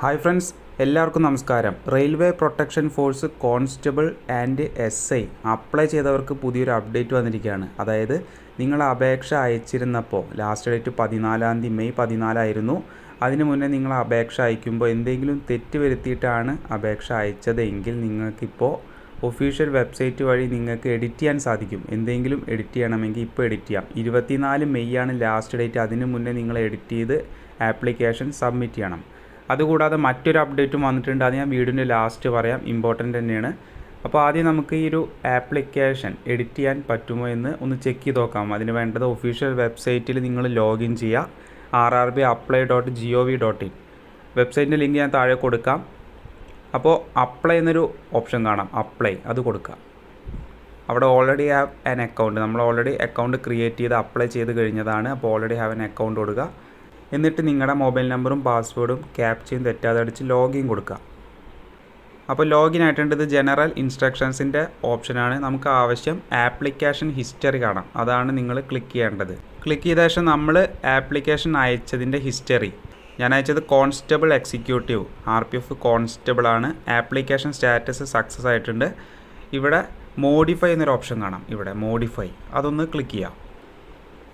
Hi friends എല്ലാവർക്കും നമസ്കാരം. Railway protection force constable and S I apply ചെയ്തവർക്ക് പുതിയൊരു അപ്ഡേറ്റ് വന്നിരിക്കുകയാണ്. അതായത് നിങ്ങൾ അപേക്ഷ അയച്ചിരുന്നപ്പോൾ ലാസ്റ്റ് ഡേറ്റ് പതിനാലാം തീയതി മെയ് പതിനാലായിരുന്നു. അതിന് മുന്നേ നിങ്ങൾ അപേക്ഷ അയക്കുമ്പോൾ എന്തെങ്കിലും തെറ്റ് വരുത്തിയിട്ടാണ് അപേക്ഷ അയച്ചതെങ്കിൽ നിങ്ങൾക്കിപ്പോൾ ഒഫീഷ്യൽ വെബ്സൈറ്റ് വഴി നിങ്ങൾക്ക് എഡിറ്റ് ചെയ്യാൻ സാധിക്കും. എന്തെങ്കിലും എഡിറ്റ് ചെയ്യണമെങ്കിൽ ഇപ്പോൾ എഡിറ്റ് ചെയ്യാം. ഇരുപത്തിനാല് മെയ് ആണ് ലാസ്റ്റ് ഡേറ്റ്. അതിന് മുന്നേ നിങ്ങൾ എഡിറ്റ് ചെയ്ത് ആപ്ലിക്കേഷൻ സബ്മിറ്റ് ചെയ്യണം. അതുകൂടാതെ മറ്റൊരു അപ്ഡേറ്റും വന്നിട്ടുണ്ട്. അത് ഞാൻ വീഡിയോന്റെ ലാസ്റ്റ് പറയാം. ഇമ്പോർട്ടന്റ് തന്നെയാണ്. അപ്പോൾ ആദ്യം നമുക്ക് ഈ ഒരു ആപ്ലിക്കേഷൻ എഡിറ്റ് ചെയ്യാൻ പറ്റുമോ എന്ന് ഒന്ന് ചെക്ക് ചെയ്ത് നോക്കാം. അതിന് വേണ്ടത് ഒഫീഷ്യൽ വെബ്സൈറ്റിൽ നിങ്ങൾ ലോഗിൻ ചെയ്യുക. R R B apply dot G O V dot in വെബ്സൈറ്റിന്റെ link ഞാൻ താഴെ കൊടുക്കാം. അപ്പോൾ അപ്ലൈ എന്നൊരു ഓപ്ഷൻ കാണാം. അപ്ലൈ അത് കൊടുക്കുക. അവിടെ ഓൾറെഡി ഹാവ് ആൻ അക്കൗണ്ട് നമ്മൾ ഓൾറെഡി അക്കൗണ്ട് ക്രിയേറ്റ് ചെയ്ത് അപ്ലൈ ചെയ്ത് കഴിഞ്ഞതാണ്. അപ്പോൾ ഓൾറെഡി ഹാവ് ആൻ അക്കൗണ്ട് കൊടുക്കുക. എന്നിട്ട് നിങ്ങളുടെ മൊബൈൽ നമ്പറും പാസ്വേഡും ക്യാപ്ചയും തെറ്റാതെ അടിച്ച് ലോഗിൻ കൊടുക്കുക അപ്പോൾ ലോഗിൻ ആയിട്ടുണ്ട്. ജനറൽ ഇൻസ്ട്രക്ഷൻസിന്റെ ഓപ്ഷനാണ്. നമുക്ക് ആവശ്യം ആപ്ലിക്കേഷൻ ഹിസ്റ്ററി കാണാം. അതാണ് നിങ്ങൾ ക്ലിക്ക് ചെയ്യേണ്ടത്. ക്ലിക്ക് ചെയ്ത ശേഷം നമ്മൾ ആപ്ലിക്കേഷൻ അയച്ചതിന്റെ ഹിസ്റ്ററി. ഞാൻ അയച്ചത് constable executive. R P F constable ആണ്. ആപ്ലിക്കേഷൻ സ്റ്റാറ്റസ് സക്സസ് ആയിട്ടുണ്ട്. ഇവിടെ മോഡിഫൈ എന്നൊരു ഓപ്ഷൻ കാണാം. ഇവിടെ മോഡിഫൈ. അതൊന്ന് ക്ലിക്ക് ചെയ്യാം.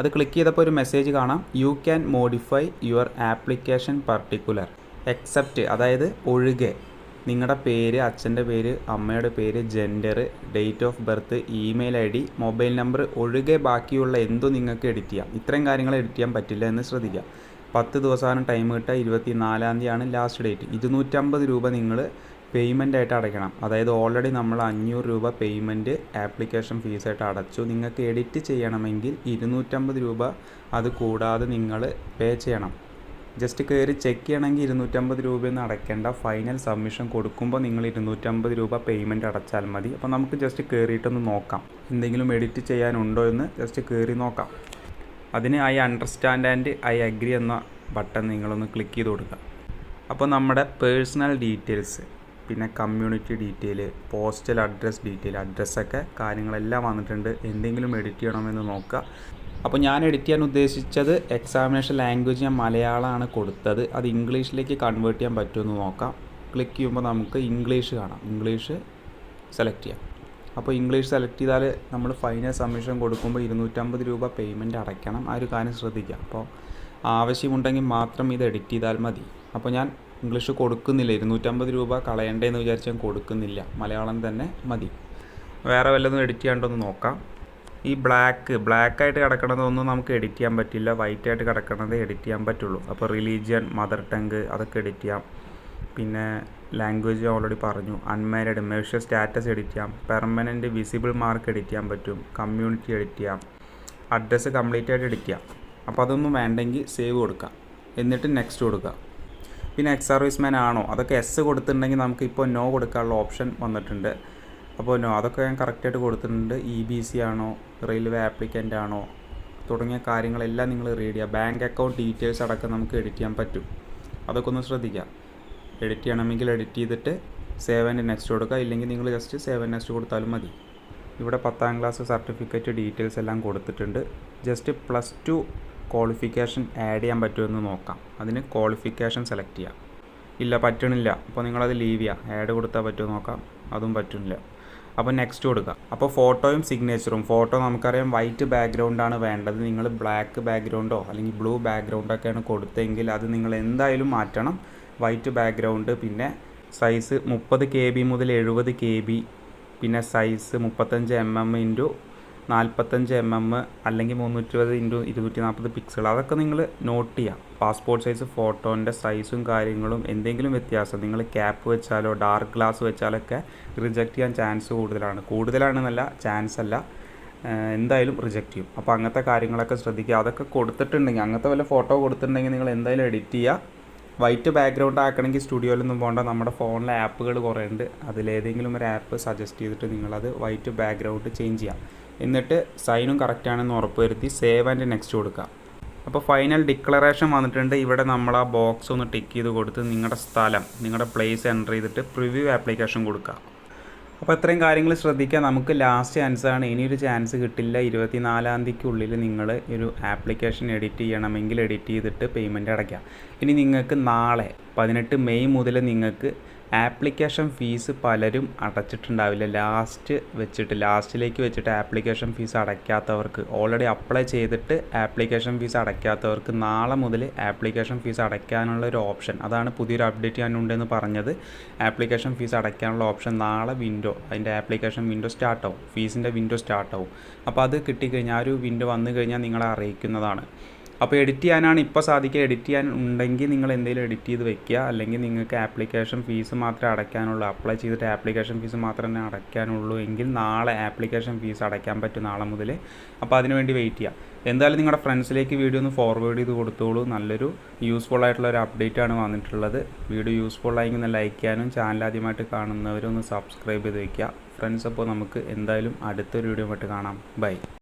അത് ക്ലിക്ക് ചെയ്തപ്പോൾ ഒരു മെസ്സേജ് കാണാം. You can modify your application particular except അതായത് ഒഴികെ. നിങ്ങളുടെ പേര് അച്ഛന്റെ പേര് അമ്മയുടെ പേര് gender date of birth email I D mobile number ഒഴികെ ബാക്കിയുള്ള എന്തും നിങ്ങൾക്ക് എഡിറ്റ് ചെയ്യാം. ഇത്രയും കാര്യങ്ങൾ എഡിറ്റ് ചെയ്യാൻ പറ്റില്ല എന്ന് ശ്രദ്ധിക്കുക പത്ത് ദിവസമാണ് ടൈം കിട്ടുക ഇരുപത്തി നാലാം തീയതിയാണ് ലാസ്റ്റ് ഡേറ്റ് ഇരുന്നൂറ്റമ്പത് രൂപ നിങ്ങൾ പേയ്മെന്റ് ആയിട്ട് അടയ്ക്കണം. അതായത് ഓൾറെഡി നമ്മൾ അഞ്ഞൂറ് രൂപ പേയ്മെന്റ് ആപ്ലിക്കേഷൻ ഫീസായിട്ട് അടച്ചു. നിങ്ങൾക്ക് എഡിറ്റ് ചെയ്യണമെങ്കിൽ ഇരുന്നൂറ്റമ്പത് രൂപ അത് കൂടാതെ നിങ്ങൾ പേ ചെയ്യണം. ജസ്റ്റ് കയറി ചെക്ക് ചെയ്യണമെങ്കിൽ ഇരുന്നൂറ്റമ്പത് രൂപയൊന്നും അടയ്ക്കേണ്ട. ഫൈനൽ സബ്മിഷൻ കൊടുക്കുമ്പോൾ നിങ്ങൾ ഇരുന്നൂറ്റമ്പത് രൂപ പേയ്മെന്റ് അടച്ചാൽ മതി. അപ്പോൾ നമുക്ക് ജസ്റ്റ് കയറിയിട്ടൊന്ന് നോക്കാം. എന്തെങ്കിലും എഡിറ്റ് ചെയ്യാനുണ്ടോ എന്ന് ജസ്റ്റ് കയറി നോക്കാം. അതിന് I understand and I agree എന്ന ബട്ടൺ നിങ്ങളൊന്ന് ക്ലിക്ക് ചെയ്ത് കൊടുക്കുക. അപ്പോൾ നമ്മുടെ പേഴ്സണൽ ഡീറ്റെയിൽസ് പിന്നെ community detail postal address detail അഡ്രസ്സൊക്കെ കാര്യങ്ങളെല്ലാം വന്നിട്ടുണ്ട്. എന്തെങ്കിലും എഡിറ്റ് ചെയ്യണമെന്ന് നോക്കുക. അപ്പോൾ ഞാൻ എഡിറ്റ് ചെയ്യാൻ ഉദ്ദേശിച്ചത് എക്സാമിനേഷൻ ലാംഗ്വേജ് ഞാൻ മലയാളമാണ് കൊടുത്തത്. അത് ഇംഗ്ലീഷിലേക്ക് കൺവേർട്ട് ചെയ്യാൻ പറ്റുമെന്ന് നോക്കാം. ക്ലിക്ക് ചെയ്യുമ്പോൾ നമുക്ക് ഇംഗ്ലീഷ് കാണാം. ഇംഗ്ലീഷ് സെലക്ട് ചെയ്യാം. അപ്പോൾ ഇംഗ്ലീഷ് സെലക്ട് ചെയ്താൽ നമ്മൾ ഫൈനൽ സബ്മിഷൻ കൊടുക്കുമ്പോൾ ഇരുന്നൂറ്റമ്പത് രൂപ പേയ്മെന്റ് അടയ്ക്കണം. ആ ഒരു കാര്യം ശ്രദ്ധിക്കുക. അപ്പോൾ ആവശ്യമുണ്ടെങ്കിൽ മാത്രം ഇത് എഡിറ്റ് ചെയ്താൽ മതി. അപ്പോൾ ഞാൻ ഇംഗ്ലീഷ് കൊടുക്കുന്നില്ല. ഇരുന്നൂറ്റമ്പത് രൂപ കളയണ്ടേന്ന് വിചാരിച്ച് ഞാൻ കൊടുക്കുന്നില്ല. മലയാളം തന്നെ മതി. വേറെ വല്ലതും എഡിറ്റ് ചെയ്യാണ്ടൊന്ന് നോക്കാം. ഈ ബ്ലാക്ക് ബ്ലാക്കായിട്ട് കിടക്കണതൊന്നും നമുക്ക് എഡിറ്റ് ചെയ്യാൻ പറ്റില്ല. വൈറ്റ് ആയിട്ട് കിടക്കണത് എഡിറ്റ് ചെയ്യാൻ പറ്റുള്ളൂ. അപ്പോൾ റിലീജിയൻ മദർ ടങ്ക് അതൊക്കെ എഡിറ്റ് ചെയ്യാം. പിന്നെ ലാംഗ്വേജ് ഓൾറെഡി പറഞ്ഞു. അൺമാരിഡ് മെഷർ സ്റ്റാറ്റസ് എഡിറ്റ് ചെയ്യാം. പെർമനന്റ് വിസിബിൾ മാർക്ക് എഡിറ്റ് ചെയ്യാൻ പറ്റും. കമ്മ്യൂണിറ്റി എഡിറ്റ് ചെയ്യാം. അഡ്രസ്സ് കംപ്ലീറ്റ് ആയിട്ട് എഡിറ്റ് ചെയ്യാം. അപ്പോൾ അതൊന്നും വേണ്ടെങ്കിൽ സേവ് കൊടുക്കാം. എന്നിട്ട് നെക്സ്റ്റ് കൊടുക്കുക പിന്നെ എക്സ് സർവീസ് മാൻ ആണോ? അതൊക്കെ എസ് കൊടുത്തിട്ടുണ്ടെങ്കിൽ നമുക്ക് ഇപ്പോൾ നോ കൊടുക്കാനുള്ള ഓപ്ഷൻ വന്നിട്ടുണ്ട്. അപ്പോൾ നോ അതൊക്കെ ഞാൻ കറക്റ്റായിട്ട് കൊടുത്തിട്ടുണ്ട്. ഇ ബി സി ആണോ? റെയിൽവേ ആപ്ലിക്കന്റ് ആണോ? തുടങ്ങിയ കാര്യങ്ങളെല്ലാം നിങ്ങൾ റീഡ് ചെയ്യുക. ബാങ്ക് അക്കൗണ്ട് ഡീറ്റെയിൽസ് അടക്കം നമുക്ക് എഡിറ്റ് ചെയ്യാൻ പറ്റും. അതൊക്കെ ഒന്ന് ശ്രദ്ധിക്കുക. എഡിറ്റ് ചെയ്യണമെങ്കിൽ എഡിറ്റ് ചെയ്തിട്ട് സേവ് ആൻഡ് നെക്സ്റ്റ് കൊടുക്കുക. ഇല്ലെങ്കിൽ നിങ്ങൾ ജസ്റ്റ് സേവ് ആൻഡ് നെക്സ്റ്റ് കൊടുത്താലും മതി. ഇവിടെ പത്താം ക്ലാസ് സർട്ടിഫിക്കറ്റ് ഡീറ്റെയിൽസ് എല്ലാം കൊടുത്തിട്ടുണ്ട്. Just plus two qualification add ചെയ്യാൻ പറ്റുമെന്ന് നോക്കാം. അതിന് ക്വാളിഫിക്കേഷൻ സെലക്ട് ചെയ്യാം. ഇല്ല പറ്റണില്ല. അപ്പോൾ നിങ്ങളത് ലീവ് ചെയ്യുക ആഡ് കൊടുത്താൽ പറ്റുമോ നോക്കാം. അതും പറ്റുന്നില്ല. അപ്പോൾ നെക്സ്റ്റ് കൊടുക്കുക അപ്പോൾ ഫോട്ടോയും സിഗ്നേച്ചറും ഫോട്ടോ നമുക്കറിയാം വൈറ്റ് ബാക്ക്ഗ്രൗണ്ടാണ് വേണ്ടത്. നിങ്ങൾ ബ്ലാക്ക് ബാക്ക്ഗ്രൗണ്ടോ അല്ലെങ്കിൽ ബ്ലൂ ബാക്ക്ഗ്രൗണ്ടോ ബാക്ക്ഗ്രൗണ്ടൊക്കെയാണ് കൊടുത്തെങ്കിൽ അത് നിങ്ങൾ എന്തായാലും മാറ്റണം. വൈറ്റ് ബാക്ക്ഗ്രൗണ്ട് പിന്നെ സൈസ് മുപ്പത് കെ ബി മുതൽ എഴുപത് കെ ബി പിന്നെ സൈസ് മുപ്പത്തഞ്ച് എം എം ഇന്റു നാൽപ്പത്തഞ്ച് എം എം അല്ലെങ്കിൽ മുന്നൂറ്റി ഇരുപത് ഇന്റു ഇരുന്നൂറ്റി നാൽപ്പത് പിക്സൽ. അതൊക്കെ നിങ്ങൾ നോട്ട് ചെയ്യുക പാസ്പോർട്ട് സൈസ് ഫോട്ടോന്റെ സൈസും കാര്യങ്ങളും എന്തെങ്കിലും വ്യത്യാസം നിങ്ങൾ ക്യാപ്പ് വെച്ചാലോ ഡാർക്ക് ഗ്ലാസ് വെച്ചാലൊക്കെ റിജക്റ്റ് ചെയ്യാൻ ചാൻസ് കൂടുതലാണ്. കൂടുതലാണെന്നല്ല ചാൻസ് അല്ല. എന്തായാലും റിജക്റ്റ് ചെയ്യും. അപ്പോൾ അങ്ങനത്തെ കാര്യങ്ങളൊക്കെ ശ്രദ്ധിക്കുക. അതൊക്കെ കൊടുത്തിട്ടുണ്ടെങ്കിൽ അങ്ങനത്തെ വല്ല ഫോട്ടോ കൊടുത്തിട്ടുണ്ടെങ്കിൽ നിങ്ങൾ എന്തായാലും എഡിറ്റ് ചെയ്യുക. വൈറ്റ് ബാക്ക്ഗ്രൗണ്ട് ആക്കണമെങ്കിൽ സ്റ്റുഡിയോയിലൊന്നും പോകേണ്ട നമ്മുടെ ഫോണിലെ ആപ്പുകൾ കുറേ ഉണ്ട് അതിലേതെങ്കിലും ഒരു ആപ്പ് സജസ്റ്റ് ചെയ്തിട്ട് നിങ്ങളത് വൈറ്റ് ബാക്ക്ഗ്രൗണ്ട് ചേഞ്ച് ചെയ്യാം. എന്നിട്ട് സൈനും കറക്റ്റാണെന്ന് ഉറപ്പുവരുത്തി സേവ് ആൻഡ് നെക്സ്റ്റ് കൊടുക്കുക അപ്പോൾ ഫൈനൽ ഡിക്ലറേഷൻ വന്നിട്ടുണ്ട്. ഇവിടെ നമ്മൾ ആ ബോക്സ് ഒന്ന് ടിക്ക് ചെയ്ത് കൊടുത്ത് നിങ്ങളുടെ സ്ഥലം നിങ്ങളുടെ പ്ലേസ് എന്റർ ചെയ്തിട്ട് പ്രിവ്യൂ ആപ്ലിക്കേഷൻ കൊടുക്കുക അപ്പോൾ ഇത്രയും കാര്യങ്ങൾ ശ്രദ്ധിക്കുക. നമുക്ക് ലാസ്റ്റ് ചാൻസ് ചാൻസാണ് ഇനിയൊരു ചാൻസ് കിട്ടില്ല. ഇരുപത്തിനാലാം തീയതിക്കുള്ളിൽ നിങ്ങൾ ഒരു ആപ്ലിക്കേഷൻ എഡിറ്റ് ചെയ്യണമെങ്കിൽ എഡിറ്റ് ചെയ്തിട്ട് പേയ്മെന്റ് അടയ്ക്കാം. ഇനി നിങ്ങൾക്ക് നാളെ പതിനെട്ട് മെയ് മുതൽ നിങ്ങൾക്ക് ആപ്ലിക്കേഷൻ ഫീസ് പലരും അടച്ചിട്ടുണ്ടാവില്ല. ലാസ്റ്റ് വെച്ചിട്ട് ലാസ്റ്റിലേക്ക് വെച്ചിട്ട് ആപ്ലിക്കേഷൻ ഫീസ് അടയ്ക്കാത്തവർക്ക് ഓൾറെഡി അപ്ലൈ ചെയ്തിട്ട് ആപ്ലിക്കേഷൻ ഫീസ് അടയ്ക്കാത്തവർക്ക് നാളെ മുതൽ ആപ്ലിക്കേഷൻ ഫീസ് അടയ്ക്കാനുള്ള ഒരു ഓപ്ഷൻ. അതാണ് പുതിയൊരു അപ്ഡേറ്റ് ഞാനുണ്ടെന്ന് പറഞ്ഞത്. ആപ്ലിക്കേഷൻ ഫീസ് അടയ്ക്കാനുള്ള ഓപ്ഷൻ നാളെ വിൻഡോ അതിന്റെ ആപ്ലിക്കേഷൻ വിൻഡോ സ്റ്റാർട്ടാവും ഫീസിന്റെ വിൻഡോ സ്റ്റാർട്ടാവും അപ്പോൾ അത് കിട്ടിക്കഴിഞ്ഞാൽ ആ ഒരു വിൻഡോ വന്നു കഴിഞ്ഞാൽ നിങ്ങളെ അറിയിക്കുന്നതാണ്. അപ്പോൾ എഡിറ്റ് ചെയ്യാനാണ് ഇപ്പോൾ സാധിക്കുക. എഡിറ്റ് ചെയ്യാൻ ഉണ്ടെങ്കിൽ നിങ്ങൾ എന്തെങ്കിലും എഡിറ്റ് ചെയ്ത് വെക്കുക. അല്ലെങ്കിൽ നിങ്ങൾക്ക് ആപ്ലിക്കേഷൻ ഫീസ് മാത്രമേ അടയ്ക്കാനുള്ളൂ. അപ്ലൈ ചെയ്തിട്ട് ആപ്ലിക്കേഷൻ ഫീസ് മാത്രമേ അടയ്ക്കാനുള്ളൂ എങ്കിൽ നാളെ ആപ്ലിക്കേഷൻ ഫീസ് അടയ്ക്കാൻ പറ്റും നാളെ മുതൽ. അപ്പോൾ അതിനുവേണ്ടി വെയിറ്റ് ചെയ്യുക. എന്തായാലും നിങ്ങളുടെ ഫ്രണ്ട്സിലേക്ക് വീഡിയോ ഒന്ന് ഫോർവേഡ് ചെയ്ത് കൊടുത്തോളൂ. നല്ലൊരു യൂസ്ഫുൾ ആയിട്ടുള്ള ഒരു അപ്ഡേറ്റ് ആണ് വന്നിട്ടുള്ളത്. വീഡിയോ യൂസ്ഫുൾ ആയെങ്കിൽ ഒന്ന് ലൈക്ക് ചെയ്യാനും ചാനൽ ആദ്യമായിട്ട് കാണുന്നവരൊന്ന് സബ്സ്ക്രൈബ് ചെയ്ത് വയ്ക്കുക ഫ്രണ്ട്സ് അപ്പോൾ നമുക്ക് എന്തായാലും അടുത്തൊരു വീഡിയോ ആയിട്ട് കാണാം. ബൈ